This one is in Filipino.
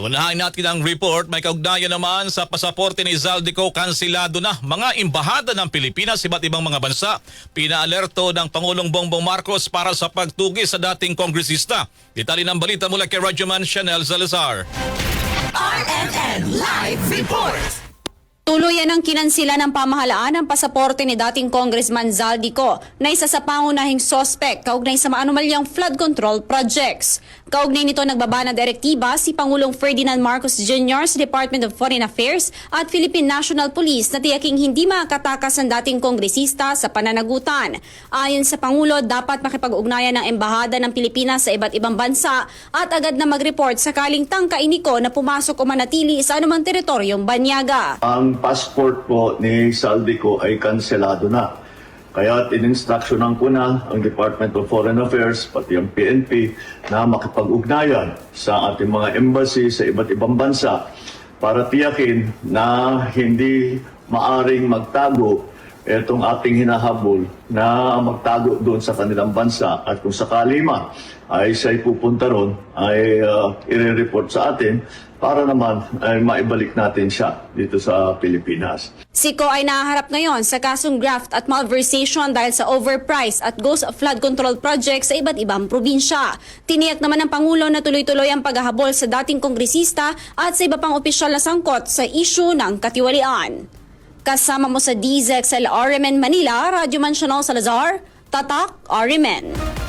Unahin natin ang report. May kaugnayan naman sa pasaporte ni Zaldico kansilado na mga imbahada ng Pilipinas iba't ibang mga bansa. Pinaalerto ng Pangulong Bongbong Marcos para sa pagtugi sa dating kongresista. Detalye ng balita mula kay Radyoman Chanel Salazar. RNN Live Report. Tuluyan ang kinansila ng pamahalaan ang pasaporte ni dating Congressman Zaldico na isa sa pangunahing sospek kaugnay sa maanumalyang flood control projects. Kaugnay nito nagbaba ng direktiba si Pangulong Ferdinand Marcos Jr. sa Department of Foreign Affairs at Philippine National Police na tiyaking hindi makakatakas ang dating kongresista sa pananagutan. Ayon sa Pangulo, dapat makipag-ugnayan ng embahada ng Pilipinas sa iba't ibang bansa at agad na mag-report sakaling tangkain niko na pumasok o manatili sa anumang teritoryong banyaga. Ang passport po ni Saldico ay kanselado na. Kaya ininstruksyonan ko na ang Department of Foreign Affairs, pati ang PNP, na makipag-ugnayan sa ating mga embassy sa iba't ibang bansa para tiyakin na hindi maaring magtago itong ating hinahabol na magtago doon sa kanilang bansa at kung sakali man ay siya'y pupunta ron ay uh, i-report sa atin para naman ay maibalik natin siya dito sa Pilipinas. Siko ay nahaharap ngayon sa kasong graft at malversation dahil sa overprice at ghost flood control project sa iba't ibang probinsya. Tiniyak naman ng Pangulo na tuloy-tuloy ang paghahabol sa dating kongresista at sa iba pang opisyal na sangkot sa isyu ng katiwalian. Kasama mo sa DZXL RMN Manila, Radyo Mansional Salazar, Tatak RMN.